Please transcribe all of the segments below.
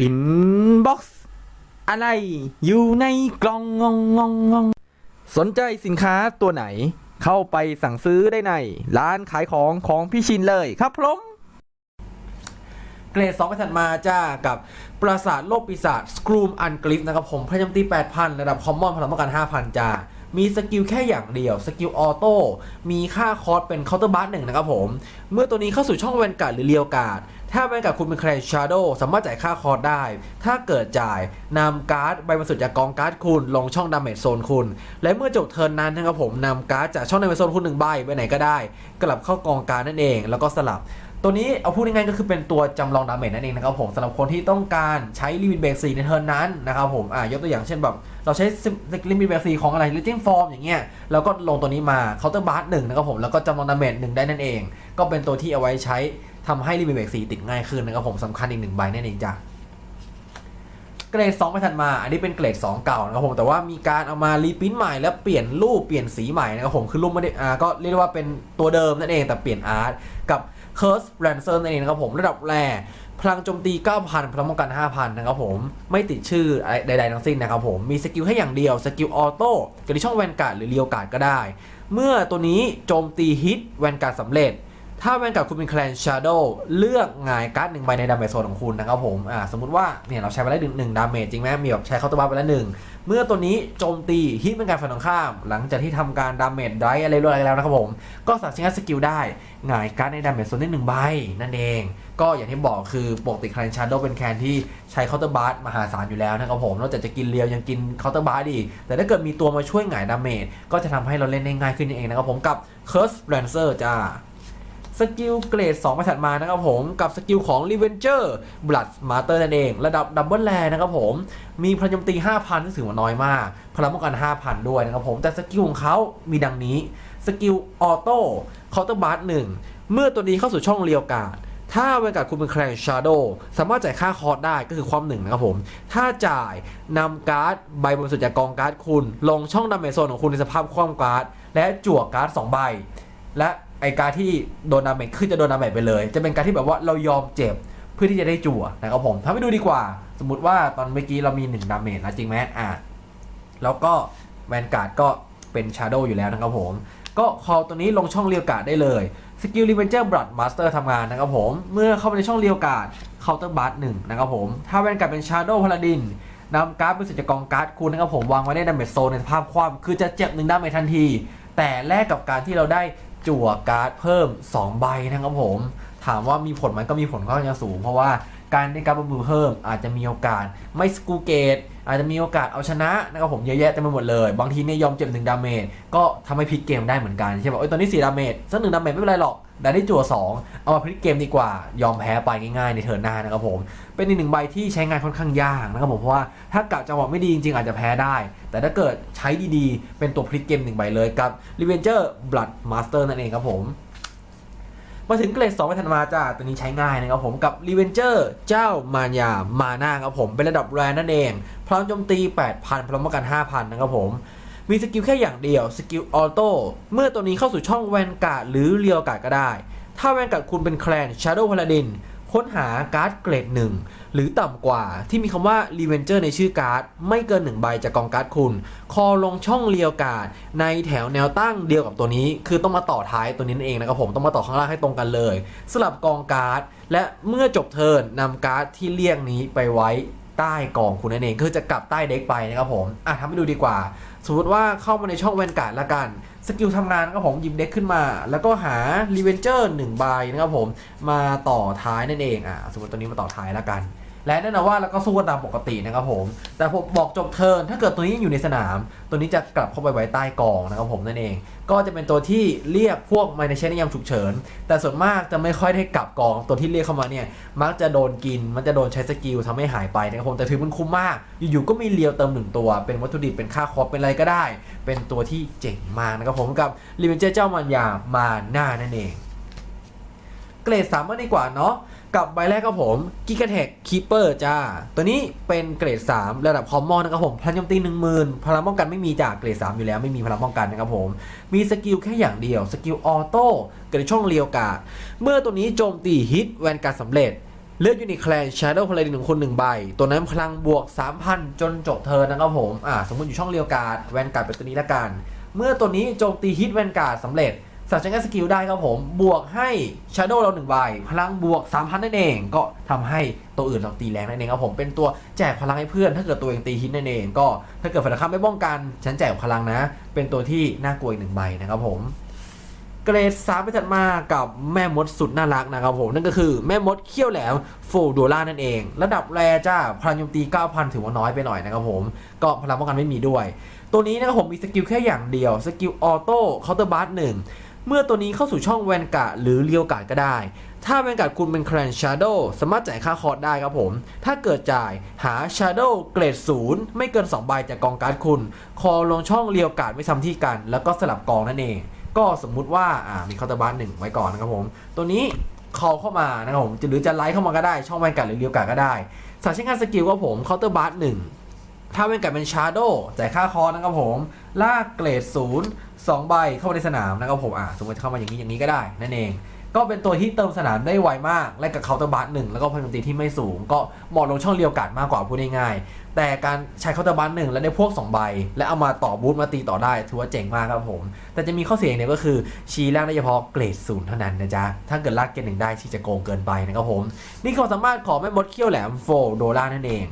อินบ็อกซ์อะไรอยู่ในกล่องงองงองงองสนใจสินค้าตัวไหน เข้าไปสั่งซื้อได้ใน ร้านขายของของพี่ชินเลยครับผมเกรด2ไปถัดมาจ้ากับปราสาทโลกปีศาจสกรูมอันกริฟนะครับผมพยายามตี 8,000 ระดับคอมมอนพลังป้องกัน 5,000 จ้า มีสกิลแค่อย่างเดียว สกิลออโต้ มีค่าคอร์สเป็นเคาน์เตอร์บัสหนึ่งนะครับผม เมื่อตัวนี้เข้าสู่ช่องแวนการ์ดหรือเลียวการ์ด ถ้าแวนการ์ดคุณเป็นแคลนชาร์โดสามารถจ่ายค่าคอร์สได้ ถ้าเกิดจ่ายนำการ์ดใบบรรสุดจากกองการ์ดคุณลงช่องดาเมจโซนคุณ และเมื่อจบเทิร์นนั้นนะครับผมนำการ์ดจากช่องดาเมจโซนคุณหนึ่งใบไปไหนก็ได้ กลับเข้ากองการ์ดนั่นเอง แล้วก็สลับ ตัวนี้เอาพูดง่ายๆก็คือเป็นตัวจำลองดาเมจนั่นเองนะครับผมสำหรับคนที่ต้องการใช้ลิมิตเบรกสีในเทิร์นนั้นนะครับผมอ่ายกตัวอย่างเช่นแบบเราใช้ลิมิตเบรกสีของอะไรลิจิ้งฟอร์มอย่างเงี้ยเราก็ลงตัวนี้มาเคาน์เตอร์บาร์หนึ่งนะครับผมแล้วก็จำลองดาเมจหนึ่งได้นั่นเอง ก็เป็นตัวที่เอาไว้ใช้ทำให้ลิมิตเบรกสีติดง่ายขึ้นนะครับผมสำคัญอีกหนึ่งใบนั่นเองจ้ะ รด2ไปถัดมา อันนี้เป็นเกรด 2 เก่านะครับผมแต่ว่ามีการเอามารีพิมพ์ใหม่แล้วเปลี่ยนรูปเปลี่ยนสีใหม่นะครับผมคือรูปไม่ได้อ่าก็เรียกว่าเป็นตัวเดิมนั่นเองแต่เปลี่ยนอาร์ตกับ Curse Ransom นั่นเองนะครับผมระดับแรพลังโจมตี 9,000 พลังป้องกัน 5,000 นะครับผม ไม่ติดชื่ออะไรใดๆทั้งสิ้นนะครับผม มีสกิลแค่อย่างเดียว สกิลออโต้กับช่องแวนการ์ดหรือเรียวการ์ดก็ได้ เมื่อตัวนี้โจมตีฮิตแวนการ์ดสำเร็จ ถ้าแวนการ์ดคุณเป็นแคลนชาร์โดเลือกงายการ์ดหนึ่งใบในดาเมจโซนของคุณนะครับผมอ่าสมมติว่าเนี่ยเราใช้ไปแล้วหนึ่งหนึ่งดาเมจจริงไหมมีแบบใช้เคาน์เตอร์บาร์ไปแล้วหนึ่งเมื่อตัวนี้โจมตีฮิตเป็นการฝ่ายตรงข้าม หลังจากที่ทำการดาเมจไดอะไรเรียบร้อยแล้วนะครับผม ก็สามารถใช้สกิลได้หงายการ์ดในดาเมจโซนได้หนึ่งใบนั่นเอง ก็อย่างที่บอกคือปกติแคลนชาร์โดเป็นแคนที่ใช้เคาน์เตอร์บาร์มหาศาลอยู่แล้วนะครับผมนอกจากจะกินเรียวยังกินเคาน์เตอร์บาร์ดีแต่ถ้าเกิดมีตัวมาช่วยหงายดาเมจก็จะทำให้เราเล่นได้ง่ายขึ้นนั่นเองนะครับผมกับ Curse Lancer จ้า สกิลเกรด2มาถัดมานะครับผมกับสกิลของ Revenger Blood Master นั่นเอง ระดับดับเบิลแลนะครับผม มีพลังโจมตี 5,000ซึ่งถือว่าน้อยมาก พลังป้องกัน 5,000 ด้วยนะครับผมแต่สกิลของเขามีดังนี้ สกิลออโต้เคาน์เตอร์บาร์หนึ่งเมื่อตัวนี้เข้าสู่ช่องเรียวการ์ดถ้าเวนการ์ดคุณเป็นแคลนชาร์โดสามารถจ่ายค่าคอร์สได้ก็คือความหนึ่งนะครับผม ถ้าจ่ายนำการ์ดใบบนสุดจากกองการ์ดคุณ ลงช่องดาเมจโซนของคุณในสภาพคว่ำการ์ดและจั่วการ์ด2ใบ และไอการที่โดนดาเมจคือจะโดนดาเมจไปเลย จะเป็นการที่แบบว่าเรายอมเจ็บเพื่อที่จะได้จั่วนะครับผมทำให้ดูดีกว่า สมมติว่าตอนเมื่อกี้เรามี1ดาเมจนะจริงไหมอะแล้วก็แวนการ์ดก็เป็นชาร์โดอยู่แล้วนะครับผม ก็คอตัวนี้ลงช่องเรียวกาดได้เลยสกิลรีเวนเจอร์บลัดมาสเตอร์ทำงานนะครับผม เมื่อเข้าไปในช่องเรียวกาดเคาน์เตอร์บัสหนึ่งนะครับผม ถ้าแวนการ์ดเป็นชาร์โดพลาดินนำการ์ดเป็นสุจกองการ์ดคุณนะครับผม วางไว้ในดาเมจโซนในสภาพคว่ำคือจะเจ็บหนึ่งดาเมจทันที แต่แลกกับการที่เราได้ จั่วการ์ดเพิ่ม 2 ใบนะครับผม ถามว่ามีผลไหมก็มีผลค่อนข้างสูง เพราะว่าการได้การ์ดบัมบูเพิ่มอาจจะมีโอกาสไม่สกูเกตอาจจะมีโอกาสเอาชนะนะครับผมเยอะแยะเต็มไปหมดเลย บางทีเนี่ยยอมเจ็บหนึ่งดาเมจก็ทำให้พลิกเกมได้เหมือนกันใช่ป่ะโอ้ยตอนนี้สี่ดาเมจสักหนึ่งดาเมจไม่เป็นไรหรอก ได้ได้จั่ว2 เอามาพลิกเกมดีกว่า ยอมแพ้ไปง่ายๆในเทิร์นหน้านะครับผม เป็นอีกหนึ่งใบที่ใช้งานค่อนข้างยากนะครับผมเพราะว่าถ้ากะจังหวะไม่ดีจริงๆอาจจะแพ้ได้ แต่ถ้าเกิดใช้ดีๆ เป็นตัวพลิกเกมหนึ่งใบเลยกับ Revenger Blood Master นั่นเองครับผม มาถึงเกรด2ไปธันวาจ้าตัวนี้ใช้ง่ายนะครับผมกับ Revenger เจ้ามารยามาน่าครับผมเป็นระดับแรนนั่นเองพลังโจมตี 8,000พลังป้องกัน 5,000 นะครับผม มีสกิลแค่อย่างเดียวสกิลออโต้เมื่อตัวนี้เข้าสู่ช่องแวนการ์ดหรือเรียวการ์ดก็ได้ ถ้าแวนการ์ดคุณเป็นแคลน Shadow Paladin ค้นหาการ์ดเกรดหนึ่งหรือต่ำกว่าที่มีคำว่า Revenger ในชื่อการ์ด ไม่เกิน 1 ใบจากกองการ์ดคุณ คอลงช่องเรียวการ์ดในแถวแนวตั้งเดียวกับตัวนี้ คือต้องมาต่อท้ายตัวนี้นเองนะครับผมต้องมาต่อข้างล่างให้ตรงกันเลย สลับกองการ์ด และเมื่อจบเทิร์นนำการ์ดที่เรียกนี้ไปไว้ ใต้กองคุณนั่นเองคือจะกลับใต้เด็กไปนะครับผมอะทำให้ดูดีกว่า สมมติว่าเข้ามาในช่องแวนการ์ดละกันสกิลทำงานนะครับผมหยิบเด็กขึ้นมา แล้วก็หารีเวนเจอร์หนึ่งใบนะครับผมมาต่อท้ายนั่นเองอะสมมติตัวนี้มาต่อท้ายละกัน และแน่นอนว่าเราก็สู้กันตามปกตินะครับผม แต่ผมบอกจบเทิร์นถ้าเกิดตัวนี้ยังอยู่ในสนาม ตัวนี้จะกลับเข้าไปไว้ใต้กองนะครับผมนั่นเอง ก็จะเป็นตัวที่เรียกพวกมาในใช้ในยามฉุกเฉิน แต่ส่วนมากจะไม่ค่อยได้กลับกอง ตัวที่เรียกเข้ามาเนี่ยมักจะโดนกิน มันจะโดนใช้สกิลทำให้หายไปนะครับผมแต่ถือมันคุ้มมาก อยู่ๆก็มีเลียวเติมหนึ่งตัว เป็นวัตถุดิบเป็นค่าคอสเป็นอะไรก็ได้ เป็นตัวที่เจ๋งมากนะครับผมกับลิเวนเจอร์เจ้ามันยามาหน้านั่นเอง เกรดสามมาดีกว่าเนาะ กับใบแรกครับผมกิกาเทคคีเปอร์จ้า ตัวนี้เป็นเกรด 3 ระดับคอมมอนนะครับผม พลังโจมตี 10,000 พลังป้องกันไม่มีจากเกรด 3 อยู่แล้วไม่มีพลังป้องกันนะครับผม มีสกิลแค่อย่างเดียว สกิลออโต้เกิดในช่องเรียวกาด เมื่อตัวนี้โจมตีฮิตแวนการ์ดสำเร็จเลือกยูนิตแคลน Shadow Paladin หนึ่งคนหนึ่งใบ ตัวนั้นพลังบวก 3,000 จนจบเธอนนะครับผม อ่า สมมติอยู่ช่องเรียวการ์ดแวนการ์ดเป็นตัวนี้ละกัน เมื่อตัวนี้โจมตีฮิตแวนการ์ดสำเร็จ สามารถใช้งานสกิลได้ครับผม บวกให้ Shadow เราหนึ่งใบ พลังบวก 3,000 นั่นเอง ก็ทำให้ตัวอื่นเราตีแรงนั่นเองครับผม เป็นตัวแจกพลังให้เพื่อน ถ้าเกิดตัวเองตีฮิตนั่นเอง ก็ถ้าเกิดฝ่ายตรงข้ามไม่ป้องกัน ฉันแจกพลังนะ เป็นตัวที่น่ากลัวอีกหนึ่งใบนะครับผม เกรดสามไปถัดมากับแม่มดสุดน่ารักนะครับผม นั่นก็คือแม่มดเขี้ยวแหลมโฟโดล่านั่นเอง ระดับแรจ้าพลังโจมตี 9,000 ถือว่าน้อยไปหน่อยนะครับผม ก็พลังป้องกันไม่มีด้วย ตัวนี้นะครับผมมีสกิลแค่อย่างเดียว สกิลออโต้เคาน์เตอร์บัสหนึ่ง เมื่อตัวนี้เข้าสู่ช่องแวนการ์ดหรือเรียวการ์ดก็ได้ ถ้าแวนการ์ดคุณเป็นแคลนชาร์โดสามารถจ่ายค่าคอร์สได้ครับผม ถ้าเกิดจ่ายหาชาร์โดเกรดศูนย์ไม่เกิน 2 ใบจากกองการ์ดคุณ คอลงช่องเรียวการ์ดไม่ซ้ำที่กัน แล้วก็สลับกองนั่นเอง ก็สมมุติว่าอ่ามีคาน์เตอร์บัสหนึ่งไว้ก่อนนะครับผม ตัวนี้คอเข้ามานะครับผมหรือจะไลท์เข้ามาก็ได้ช่องแวนการ์ดหรือเรียวการ์ดก็ได้สายใช้งานสกิลก็ผมเคาน์เตอร์บัสหนึ่ง ถ้าเป็นกับเป็นชาร์โดจ่ายค่าคอร์สนะครับผมลากเกรดศูนย์สองใบเข้ามาในสนามนะครับผมอะสมมติเข้ามาอย่างนี้อย่างนี้ก็ได้นั่นเอง ก็เป็นตัวที่เติมสนามได้ไวมากและกับเคาน์เตอร์บัสหนึ่งแล้วก็พลังโจมตีที่ไม่สูง ก็เหมาะลงช่องเรียวกัดมากกว่าพูดง่ายๆแต่การใช้เคาน์เตอร์บัสหนึ่งแล้วได้พวก 2 ใบ และเอามาต่อบูทมาตีต่อได้ถือว่าเจ๋งมากครับผม แต่จะมีข้อเสียอย่างเดียวก็คือชี้ล่างได้เฉพาะเกรดศูนย์เท่านั้นนะจ๊ะถ้าเกิดลากเกรดหนึ่งได้ที่จะโกงเกินไปนะครับผมนี่ความสามารถของแม่มดเขี้ยวแหลมโฟโดล่านั่นเอง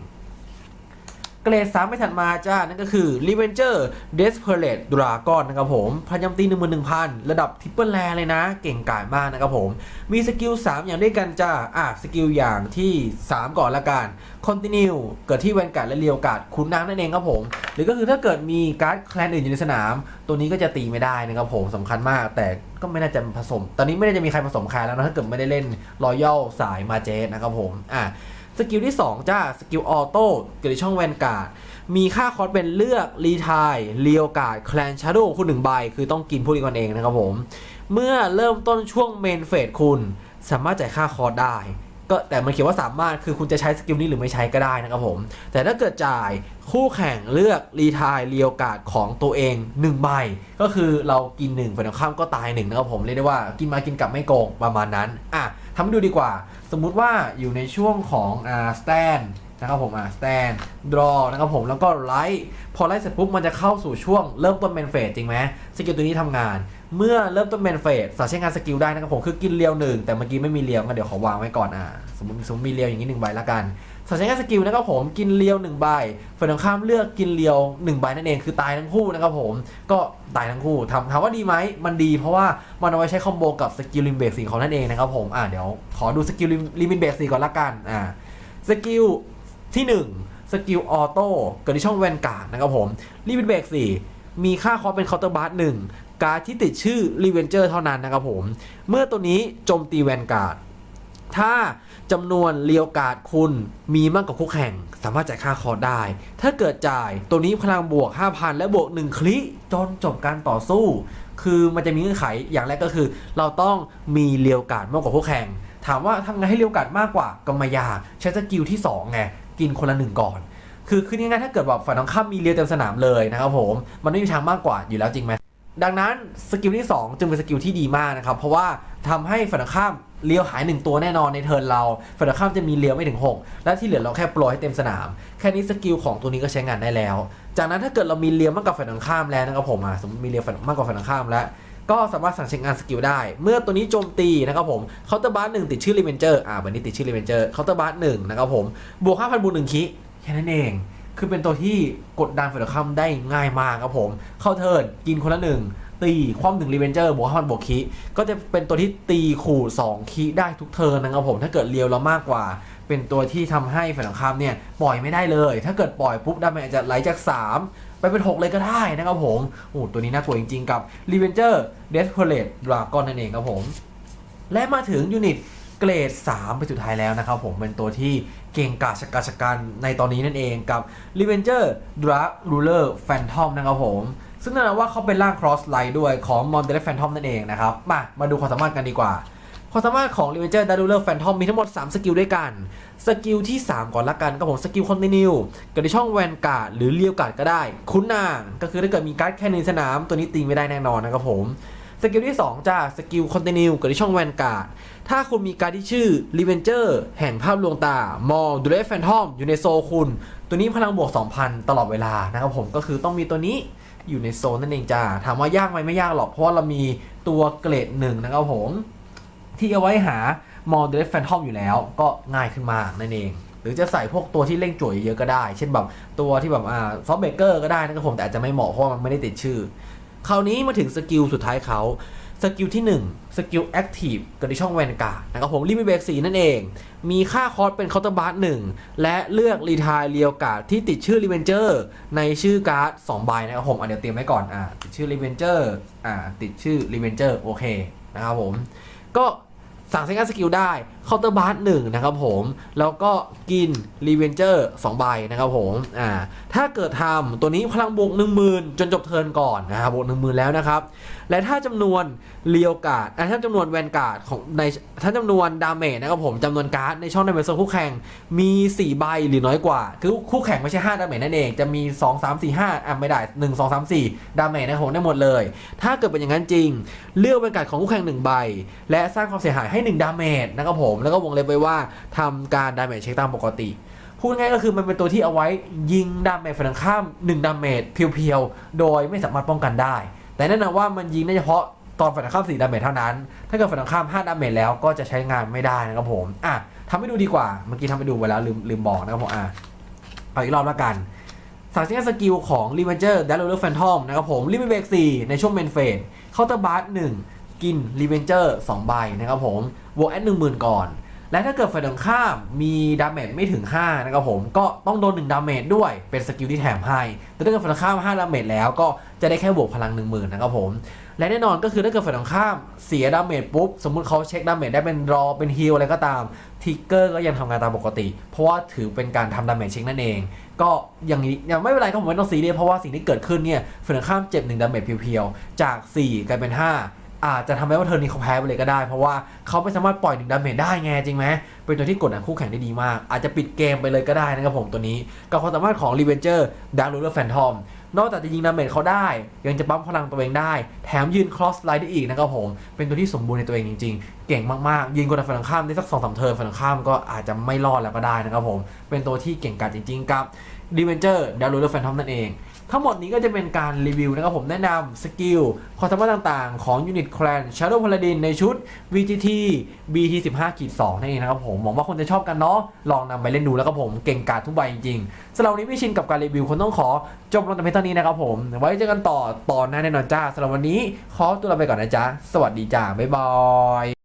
เกรด3ไม่ถัดมาจ้า นั่นก็คือ Revenger Desperate Dragon นะครับผมพยายมตี 11,000 ระดับทิปเปิลแลเลยนะ เก่งกาจมากนะครับผม มีสกิล 3 อย่างด้วยกันจ้า อะ สกิลอย่างที่ 3 ก่อนละกัน Continue เกิดที่แวนการ์ดและเรียวการ์ดคุณนางนั่นเองครับผม หรือก็คือถ้าเกิดมีการ์ดแคลนอื่นอยู่ในสนาม ตัวนี้ก็จะตีไม่ได้นะครับผมสำคัญมาก แต่ก็ไม่น่าจะผสม ตอนนี้ไม่น่าจะมีใครผสมใครแล้วนะถ้าเกิดไม่ได้เล่นรอยัลสายมาเจสนะครับผมอะ สกิลที่ 2 จ้า สกิลออโต้เกิดในช่องแวนการ์ด มีค่าคอร์สเป็นเลือกรีทายเรียวกาดแคลนชาร์โดคุณหนึ่งใบ คือต้องกินพู้ดีก่อนเองนะครับผม เมื่อเริ่มต้นช่วงเมนเฟสคุณ สามารถจ่ายค่าคอร์สได้ ก็แต่มันเขียนว่าสามารถคือคุณจะใช้สกิลนี้หรือไม่ใช้ก็ได้นะครับผม แต่ถ้าเกิดจ่ายคู่แข่งเลือกรีทายเรียวกาดของตัวเอง1ใบก็คือเรากิน1ฝ่ายตรงข้ามก็ตายหนึ่งนะครับผมเรียกได้ว่ากินมากินกลับไม่โกงประมาณนั้นอะทำดูดีกว่า สมมุติว่าอยู่ในช่วงของอ่าสแตนนะครับผมอ่าสแตนดรอนะครับผมแล้วก็ไลท์พอไลท์เสร็จปุ๊บมันจะเข้าสู่ช่วงเริ่มต้นเมนเฟสจริงไหมสกิลตัวนี้ทำงาน เมื่อเริ่มต้นเมนเฟสสามารถใช้งานสกิลได้นะครับผมคือกินเรียวหนึ่งแต่เมื่อกี้ไม่มีเรียวงั้นเดี๋ยวขอวางไว้ก่อนอ่าสมมติสมมติมีเรียวอย่างนี้หนึ่งใบละกันสามารถใช้งานสกิลนะครับผมกินเรียวหนึ่งใบฝ่ายตรงข้ามเลือกกินเรียวหนึ่งใบนั่นเองคือตายทั้งคู่นะครับผมก็ตายทั้งคู่ทำถามว่าดีไหมมันดี เพราะว่ามันเอาไว้ใช้คอมโบกับสกิลลิมเบสสีของนั่นเองนะครับผมอ่าเดี๋ยวขอดูสกิลลิมิตเบสสีก่อนละกันอ่าสกิลที่ 1 สกิลออโต้เกิดในช่องแวนการ์ดนะครับผมลิมิตเบรก4มีค่าคอสเป็นเคาน์เตอร์บาร์หนึ่ง การดที่ติดชื่อรีเวนเจอร์เท่านั้นนะครับผม เมื่อตัวนี้โจมตีแวนการ์ด ถ้าจำนวนเรียวการ์ดคุณมีมากกว่าคู่แข่ง สามารถจ่ายค่าคอร์ได้ ถ้าเกิดจ่ายตัวนี้พลังบวก 5,000 และบวก 1 คลิจนจบการต่อสู้ คือมันจะมีเงื่อนไขอย่างแรกก็คือ เราต้องมีเรียวการ์ดมากกว่าคู่แข่ง ถามว่าทำไงให้เรียวการ์ดมากกว่าก็ไม่ยากใช้สกิลที่2ไงกินคนละหนึ่งก่อนคือคือง่ายๆถ้าเกิดแบบฝ่ายตรงข้ามมีเรียวเต็มสนามเลยนะครับผม มันไม่มีทางมากกว่าอยู่แล้วจริงไหม ดังนั้นสกิลที่ 2 จึงเป็นสกิลที่ดีมากนะครับ เพราะว่าทำให้ฝ่ายตรงข้ามเลี้ยวหาย 1 ตัวแน่นอนในเทิร์นเราฝ่ายตรงข้ามจะมีเลี้ยวไม่ถึง 6 และที่เหลือเราแค่โปรยให้เต็มสนาม แค่นี้สกิลของตัวนี้ก็ใช้งานได้แล้ว จากนั้นถ้าเกิดเรามีเลี้ยวมากกว่าฝ่ายตรงข้ามแล้วนะครับผมสมมติมีเลี้ยวมากกว่าฝ่ายตรงข้ามแล้วก็สามารถสั่งใช้งานสกิลได้ เมื่อตัวนี้โจมตีนะครับผมเคาน์เตอร์บาร์หนึ่งติดชื่อรีเวนเจอร์อ่าวันนี้ติดชื่อรีเวนเจอร์เคาน์เตอร์บาร์หนึ่งนะครับผมบวก5,000บวกหนึ่งคิแค่นั้นเอง คือเป็นตัวที่กดดันฝ่ายตรงข้ามได้ง่ายมากครับผม เข้าเทิร์นกินคนละหนึ่งตีความหนึ่งรีเวนเจอร์บวกห้าพันบวกคีก็จะเป็นตัวที่ตีขู่2คีได้ทุกเทิร์นนะครับผมถ้าเกิดเลียวแล้วมากกว่า เป็นตัวที่ทำให้ฝ่ายตรงข้ามเนี่ยปล่อยไม่ได้เลย ถ้าเกิดปล่อยปุ๊บดาเมจอาจจะไหลจาก 3 ไปเป็น 6 เลยก็ได้นะครับผมโอ้ตัวนี้น่ากลัวจริงๆกับ r e v e n g e r Desperate Dragon นั่นเองครับผมและมาถึงยูนิต เกรด 3 ไปสุดท้ายแล้วนะครับผมเป็นตัวที่เก่งกาจชะกาจชกันในตอนนี้นั่นเองกับ r e v e n g e r Drag Ruler Phantom นะครับผม ซึ่งแน่นอนว่าเขาเป็นร่าง Cross Light ด้วยของ m o n d e l Phantom นั่นเองนะครับ มามาดูความสามารถกันดีกว่า ความสามารถของ r e v e n g e r Drag Ruler Phantom มีทั้งหมด 3 สกิลด้วยกัน สกิลที่ 3 ก่อนละกันก็ผมสกิล Continue กับในช่องแวนการ์ดหรือเลียวการ์ดก็ได้ คุ้นนางก็คือถ้าเกิดมีการ์ดแค่ในสนามตัวนี้ตีไม่ได้แน่นอนนะครับผมสกิลที่ 2จ้าสกิลคอนติเนียกับที่ช่องแวนการ์ด ถ้าคุณมีการดที่ชื่อ Revenger แห่งภาพลวงตา มอดูเลฟแฟนทอมอยู่ในโซลคุณ ตัวนี้พลังบวก 2,000 ตลอดเวลานะครับผมก็คือต้องมีตัวนี้อยู่ในโซนนั่นเองจ้า ถามว่ายากไหมไม่ยากหรอก เพราะว่าเรามีตัวเกรดหนึ่งนะครับผม ที่เอาไว้หามอลเดฟแฟนทอมอยู่แล้ว ก็ง่ายขึ้นมากนั่นเอง หรือจะใส่พวกตัวที่เร่งจ่วยเยอะก็ได้ เช่นแบบตัวที่แบบอ่าซอฟเบเกอร์ก็ได้นะครับผมแต่อาจจะไม่เหมาะเพราะมันไม่ได้ติดชื่อ คราวนี้มาถึงสกิลสุดท้ายเขา สกิลที่1สกิลแอคทีฟเกิดในช่องแวนการ์ดนะครับผมรีมิเบกสีนั่นเอง มีค่าคอร์สเป็นเคาน์เตอร์บาร์หนึ่งและเลือกรีทายเรียวการ์ดที่ติดชื่อรีเวนเจอร์ในชื่อการ์ด2ใบนะครับผมอะเดี๋ยวเตรียมไว้ก่อนอ่าติดชื่อรีเวนเจอร์อ่าติดชื่อรีเวนเจอร์โอเคนะครับผมก็สั่งใช้การสกิลได้ เคาน์เตอร์บาร์หนึ่งนะครับผมแล้วก็กินรีเวนเจอร์สองใบนะครับผมอ่าถ้าเกิดทำตัวนี้พลังบวก1 0,000จนจบเทิร์นก่อนนะครับบวก1 0,000แล้วนะครับ และถ้าจำนวนเรียวการ์ดอะถ้าจำนวนแวนการ์ดของในถ้าจำนวนดาเมจนะครับผมจำนวนการ์ดในช่องดาเมจโซนคู่แข่งมี 4 ใบหรือน้อยกว่า คือคู่แข่งไม่ใช่ 5 ดาเมจนั่นเอง จะมี 2 3 4 5อะไม่ได้ 1 2 3 4 ดาเมจนะครับผมได้หมดเลย ถ้าเกิดเป็นอย่างนั้นจริง เลือกแวนการ์ดของคู่แข่ง1ใบและสร้างความเสียหายให้ 1 ดาเมจนะครับผมแล้วก็วงเล็บไว้ว่าทำการดาเมจเช็คตามปกติ พูดง่ายก็คือมันเป็นตัวที่เอาไว้ยิงดาเมจฝ่งข้าม1ดาเมจเพียวๆ โดยไม่สามารถป้องกันได้ แต่แน่นอนว่ามันยิงได้เฉพาะตอนฝ่งข้าม4ดาเมจเท่านั้น ถ้าเกิดฝ่งข้าม5ดาเมจแล้วก็จะใช้งานไม่ได้นะครับผม อะทำให้ดูดีกว่า เมื่อกี้ทำให้ดูไปแล้วลืมลืมบอกนะครับผม อะ เอาอีกรอบแล้วกันสั่งใช้งานสกิลของ r e v e n g e r d a l o r Phantom นทอมนะครับผมลิมิเบก4ในช่วงเมนเฟสเคาน์เตอร์บาร์1กิน r e v e n g e r 2ใบนะครับผม บวกแอด1 0,000ก่อน และถ้าเกิดฝ่ายตรงข้ามมีดาเมจไม่ถึง 5 นะครับผม ก็ต้องโดน 1 ดาเมจด้วยเป็นสกิลที่แถมให้ แต่ถ้าเกิดฝ่ายตรงข้าม 5 ดาเมจแล้วก็จะได้แค่บวกพลัง 10,000 นะครับผม และแน่นอนก็คือถ้าเกิดฝ่ายตรงข้ามเสียดาเมจปุ๊บ สมมุติเขาเช็คดาเมจได้เป็นรอเป็นฮิลอะไรก็ตามทิกเกอร์ก็ยังทำงานตามปกติ เพราะว่าถือเป็นการทำดาเมจเช็คนั่นเอง ก็อย่างนี้ยังไม่เป็นไรก็ผมไม่ต้องซีเรียสเพราะว่าสิ่งที่เกิดขึ้นเนี่ยฝ่ายตรงข้ามเจ็บหนึ่งดาเมจเพียวๆจาก 4 กลายเป็น 5 อาจจะทำให้ว่าเทอนี้เขาแพ้ไปเลยก็ได้ เพราะว่าเขาไม่สามารถปล่อยหนึ่งดาเมจได้ไงจริงไหมเป็นตัวที่กดดันคู่แข่งได้ดีมาก อาจจะปิดเกมไปเลยก็ได้นะครับผมตัวนี้กับความสามารถของ r e v e n g e r Dark Ruler Phantom นอกจากจะยิงดาเมจเขาได้ ยังจะปั๊มพลังตัวเองได้ แถมยืน cross line ได้อีกนะครับผม เป็นตัวที่สมบูรณ์ในตัวเองจริงๆ เก่งมากๆ ยิงกดดันฝั่งข้ามได้สักสองสามเทิร์นฝั่งข้ามก็อาจจะไม่รอดแล้วก็ได้นะครับผม เป็นตัวที่เก่งกาจจริงๆ กับ d e v e n g e r Dark Ruler Phantom นั่นเอง ทั้งหมดนี้ก็จะเป็นการรีวิวนะครับผมแนะนำสกิลความสามารถต่างๆ ของยูนิต Clan Shadow Paladin ในชุด VGT BT15-2 นั่นเองนะครับผมหวังว่าคนจะชอบกันเนาะลองนำไปเล่นดูแล้วก็ผมเก่งกาจทุกใบจริงๆสำหรับวันนี้ไม่ชินกับการรีวิวคนต้องขอจบลงแต่เพียงเท่านี้นะครับผม ไว้เจอกันต่อตอนหน้าแน่นอนจ้าสำหรับวันนี้ขอตัวลาไปก่อนนะจ๊ะสวัสดีจ้าบ๊ายบาย